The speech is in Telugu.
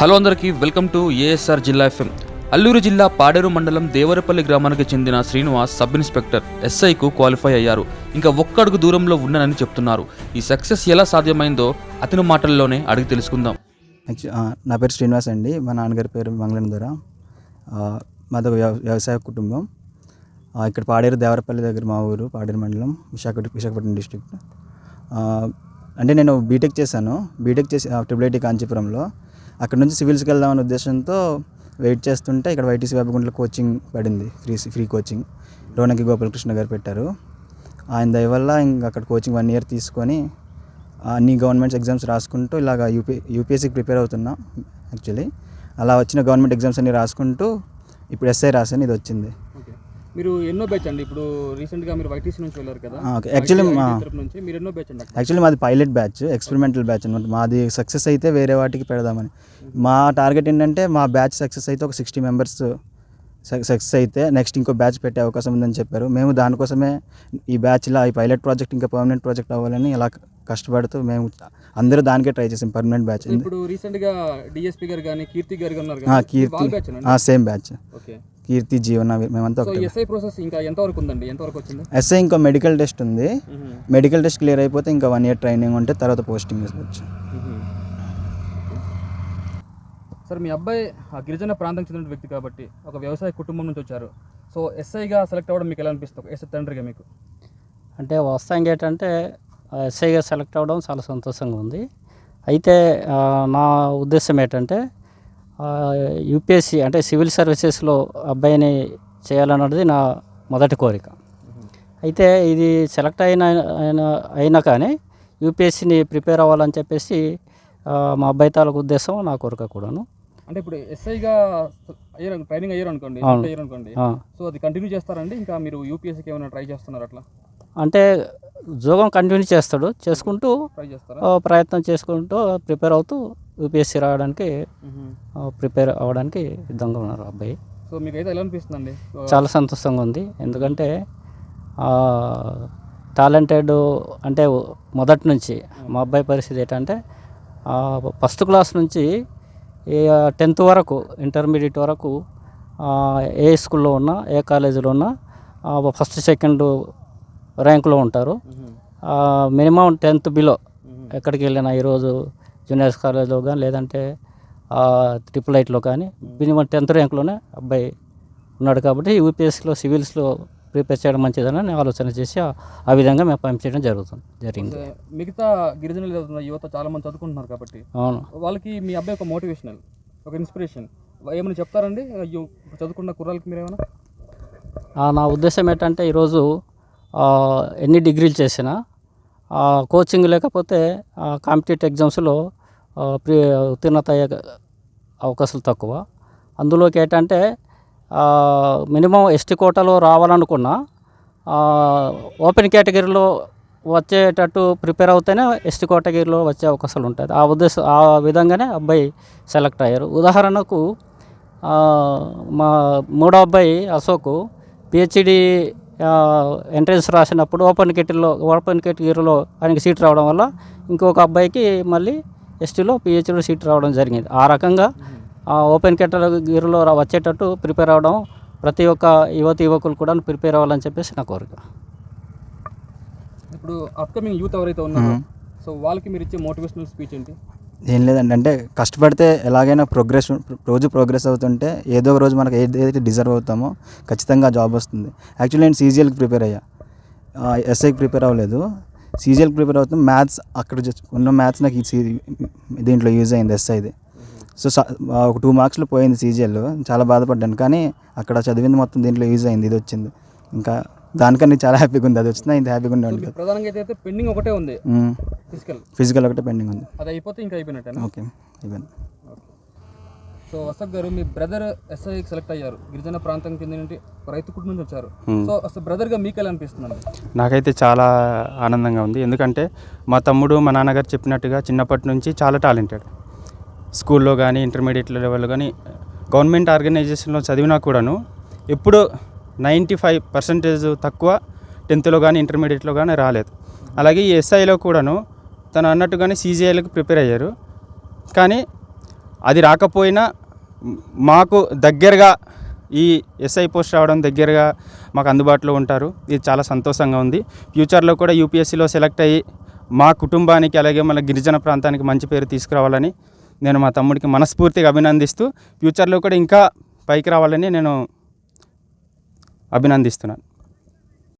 హలో అందరికీ వెల్కమ్ టు ఏఎస్ఆర్ జిల్లా ఎఫ్ఎం అల్లూరు జిల్లా పాడేరు మండలం దేవరపల్లి గ్రామానికి చెందిన శ్రీనివాస్ సబ్ ఇన్స్పెక్టర్ ఎస్ఐకు క్వాలిఫై అయ్యారు. ఇంకా ఒక్కడుగు దూరంలో ఉన్నానని చెప్తున్నారు. ఈ సక్సెస్ ఎలా సాధ్యమైందో అతని మాటల్లోనే అడిగి తెలుసుకుందాం. నా పేరు శ్రీనివాస్ అండి. మా నాన్నగారి పేరు మంగళేంద్ర మాది ఒక వ్యవసాయ కుటుంబం. ఇక్కడ పాడేరు దేవరపల్లి దగ్గర మా ఊరు పాడేరు మండలం విశాఖ విశాఖపట్నం డిస్ట్రిక్ట్. అంటే నేను బీటెక్ చేశాను. బీటెక్ చేసి ట్రిపుల్ ఐటీ కాంచీపురంలో. అక్కడ నుంచి సివిల్స్కి వెళ్దామనే ఉద్దేశంతో వెయిట్ చేస్తుంటే ఇక్కడ వైటీసీ వేపగుంటలో కోచింగ్ పడింది. Free free coaching. రోనకి గోపాలకృష్ణ గారు పెట్టారు. ఆయన దయ వల్ల ఇంక అక్కడ కోచింగ్ వన్ ఇయర్ తీసుకొని అన్ని గవర్నమెంట్స్ ఎగ్జామ్స్ రాసుకుంటూ ఇలాగ యూపీ యూపీఎస్సీకి ప్రిపేర్ అవుతున్నా యాక్చువల్లీ. అలా వచ్చిన గవర్నమెంట్ ఎగ్జామ్స్ అన్ని రాసుకుంటూ ఇప్పుడు ఎస్ఐ రాసాను ఇది వచ్చింది. మీరు ఎన్నో బ్యాచ్ అండి? ఇప్పుడు రీసెంట్గా మీరు వైటీసీ నుంచి వెళ్ళారు కదా. ఓకే. తరపు నుంచి మీరు ఎన్నో బ్యాచ్ అండి? యాక్చువల్లీ మాది పైలట్ బ్యాచ్ ఎక్స్పెరిమెంటల్ బ్యాచ్ అనమాట మాది సక్సెస్ అయితే వేరే వాటికి పెడదామని. మా టార్గెట్ ఏంటంటే మా బ్యాచ్ సక్సెస్ అయితే ఒక సిక్స్టీ మెంబర్స్ సక్సెస్ అయితే నెక్స్ట్ ఇంకో బ్యాచ్ పెట్టే అవకాశం ఉందని చెప్పారు. మేము దానికోసమే ఈ బ్యాచ్లో ఈ పైలట్ ప్రాజెక్ట్ ఇంకా పర్మనెంట్ ప్రాజెక్ట్ అవ్వాలని ఇలా కష్టపడుతూ మేము అందరూ దానికే ట్రై చేసాం పర్మనెంట్ బ్యాచ్ ఇప్పుడు రీసెంట్గా డిఎస్పీ గారు కానీ కీర్తి గారు Keerthi. Same batch okay Keerthi జీవన మేమంతా ఎస్ఐ ప్రాసెస్ ఇంకా ఎంత వరకు ఉందండి? ఎంత వరకు వచ్చింది ఎస్ఐ ఇంకో మెడికల్ టెస్ట్ ఉంది. మెడికల్ టెస్ట్ క్లియర్ అయిపోతే ఇంకా వన్ ఇయర్ ట్రైనింగ్ ఉంటే తర్వాత పోస్టింగ్ వేసుకోవచ్చు సార్ మీ అబ్బాయి ఆ గిరిజన ప్రాంతం చెందిన వ్యక్తి కాబట్టి ఒక వ్యవసాయ కుటుంబం నుంచి వచ్చారు. సో ఎస్ఐగా సెలెక్ట్ అవ్వడం మీకు ఎలా అనిపిస్తుంది? ఎస్ఐ తండ్రిగా మీకు? అంటే వాస్తవంగా ఏంటంటే ఎస్ఐగా సెలెక్ట్ అవ్వడం చాలా సంతోషంగా ఉంది. అయితే నా ఉద్దేశం ఏంటంటే యూపీఎస్సి అంటే సివిల్ సర్వీసెస్లో అబ్బాయిని చేయాలన్నది నా మొదటి కోరిక. అయితే ఇది సెలెక్ట్ అయిన అయిన- కానీ యూపీఎస్సిని ప్రిపేర్ అవ్వాలని చెప్పేసి మా అబ్బాయి తాలూకు ఉద్దేశం నా కోరిక కూడాను. అంటే ఇప్పుడు ఎస్ఐగా అయ్యారు ట్రైనింగ్ అయ్యారు అనుకోండి అయ్యారు అనుకోండి. సో అది కంటిన్యూ చేస్తారండి? ఇంకా మీరు యూపీఎస్సీకి ఏమైనా ట్రై చేస్తున్నారు అట్లా? అంటే ఉద్యోగం కంటిన్యూ చేస్తాడు. చేసుకుంటూ ట్రై చేస్తారా? ఆ, ప్రయత్నం చేసుకుంటూ ప్రిపేర్ అవుతూ యూపీఎస్సీ రావడానికి. ప్రిపేర్ అవ్వడానికి సిద్ధంగా ఉన్నారు అబ్బాయి సో మీకు అయితే ఎలా అనిపిస్తుందండి చాలా సంతోషంగా ఉంది ఎందుకంటే టాలెంటెడ్ అంటే మొదటి నుంచి మా అబ్బాయి పరిస్థితి ఏంటంటే ఫస్ట్ క్లాస్ నుంచి టెన్త్ వరకు ఇంటర్మీడియట్ వరకు ఏ స్కూల్లో ఉన్నా ఏ కాలేజీలో ఉన్నా ఫస్ట్ సెకండ్ ర్యాంకులో ఉంటారు. Minimum tenth below. ఎక్కడికి వెళ్ళినా ఈరోజు జూనియర్స్ కాలేజ్లో కానీ లేదంటే ట్రిపుల్ ఐట్లో కానీ మినిమం టెన్త్ ర్యాంక్లోనే అబ్బాయి ఉన్నాడు కాబట్టి యూపీఎస్సీలో సివిల్స్లో ప్రిపేర్ చేయడం మంచిదని నేను ఆలోచన చేసి ఆ- విధంగా మేము పంపించడం జరుగుతుంది జరిగింది. మిగతా గిరిజనులు యువత చాలా మంది చదువుకుంటున్నారు కాబట్టి అవును. వాళ్ళకి మీ అబ్బాయి ఒక మోటివేషనల్ ఒక ఇన్స్పిరేషన్. ఏమైనా చెప్తారండి? చదువుకున్న కుర్రాలకి మీరు ఏమైనా ఆ, నా ఉద్దేశం ఏంటంటే ఈరోజు ఎన్ని డిగ్రీలు చేసినా కోచింగ్ లేకపోతే కాంపిటేటివ్ ఎగ్జామ్స్లో ప్రి ఉత్తీర్ణత అయ్యే అవకాశాలు తక్కువ. అందులోకి ఏంటంటే మినిమం ఎస్టీ కోటాలో రావాలనుకున్నా ఓపెన్ కేటగిరీలో వచ్చేటట్టు ప్రిపేర్ అవుతేనే ఎస్టీ కేటగిరీలో వచ్చే అవకాశాలు ఉంటుంది ఆ ఉద్దేశం ఆ విధంగానే అబ్బాయి సెలెక్ట్ అయ్యారు. ఉదాహరణకు మా మూడో అబ్బాయి అశోక్ పిహెచ్డి ఎంట్రన్స్ రాసినప్పుడు ఓపెన్ కేటగిరీలో ఓపెన్ కేటగిరీలో ఆయనకి సీట్ రావడం వల్ల ఇంకొక అబ్బాయికి మళ్ళీ ఎస్టీలో పిహెచ్డీలో సీట్ రావడం జరిగింది. ఆ రకంగా ఆ ఓపెన్ కేటగిరీలో వచ్చేటట్టు ప్రిపేర్ అవ్వడం ప్రతి ఒక్క యువతి యువకులు కూడా ప్రిపేర్ అవ్వాలని చెప్పేసి నా కోరిక. ఇప్పుడు అప్కమింగ్ యూత్ ఎవరైతే ఉన్నారో సో వాళ్ళకి మీరు ఇచ్చే మోటివేషనల్ స్పీచ్ ఏంటి? ఏం లేదండి. అంటే కష్టపడితే ఎలాగైనా ప్రోగ్రెస్ రోజు ప్రోగ్రెస్ అవుతుంటే ఏదో ఒక రోజు మనకు ఏదైతే డిజర్వ్ అవుతామో ఖచ్చితంగా జాబ్ వస్తుంది. యాక్చువల్లీ నేను సీజీఎల్కి ప్రిపేర్ అయ్యా. ఎస్ఐకి ప్రిపేర్ అవ్వలేదు. సీజీఎల్కి ప్రిపేర్ అవుతాం. మ్యాథ్స్ అక్కడ ఉన్న మ్యాథ్స్ నాకు ఈ దీంట్లో యూజ్ అయింది ఎస్ఐది సో ఒక టూ మార్క్స్లో పోయింది సీజీఎల్. చాలా బాధపడ్డాను. కానీ అక్కడ చదివింది మొత్తం దీంట్లో యూజ్ అయింది. ఇది వచ్చింది. ఇంకా దానికన్నా చాలా హ్యాపీగా ఉంది. అది వచ్చినా ఇంత హ్యాపీగా ఉండే ప్రధానంగా అయితే పెండింగ్ ఒకటే ఉంది. ఫిజికల్ ఫిజికల్ ఒకటే పెండింగ్ ఉంది. అది అయిపోతే ఇంకా అయిపోయినట్టేనా? ఓకే అయిపోయింది. సో అశోక్ గారు మీ బ్రదర్ ఎస్ఐకి సెలెక్ట్ అయ్యారు. గిరిజన ప్రాంతం కింద నుండి ఒక రైతు కుటుంబం నుంచి వచ్చారు. సో అసలు బ్రదర్గా మీకు ఎలా అనిపిస్తుంది? నాకైతే చాలా ఆనందంగా ఉంది. ఎందుకంటే మా తమ్ముడు మా నాన్నగారు చెప్పినట్టుగా చిన్నప్పటి నుంచి చాలా టాలెంటెడ్. స్కూల్లో కానీ ఇంటర్మీడియట్ లెవెల్లో కానీ గవర్నమెంట్ ఆర్గనైజేషన్లో చదివినా కూడాను ఎప్పుడు నైంటీ ఫైవ్ పర్సెంటేజ్ తక్కువ టెన్త్లో కానీ ఇంటర్మీడియట్లో కానీ రాలేదు. అలాగే ఈ ఎస్ఐలో కూడాను తను అన్నట్టుగానే సీజీఐలకు ప్రిపేర్ అయ్యారు. కానీ అది రాకపోయినా మాకు దగ్గరగా ఈ ఎస్ఐ పోస్ట్ రావడం దగ్గరగా మాకు అందుబాటులో ఉంటారు. ఇది చాలా సంతోషంగా ఉంది. ఫ్యూచర్లో కూడా యూపీఎస్సీలో సెలెక్ట్ అయ్యి మా కుటుంబానికి అలాగే మన గిరిజన ప్రాంతానికి మంచి పేరు తీసుకురావాలని నేను మా తమ్ముడికి మనస్ఫూర్తిగా అభినందిస్తూ ఫ్యూచర్లో కూడా ఇంకా పైకి రావాలని నేను అభినందిస్తున్నాను.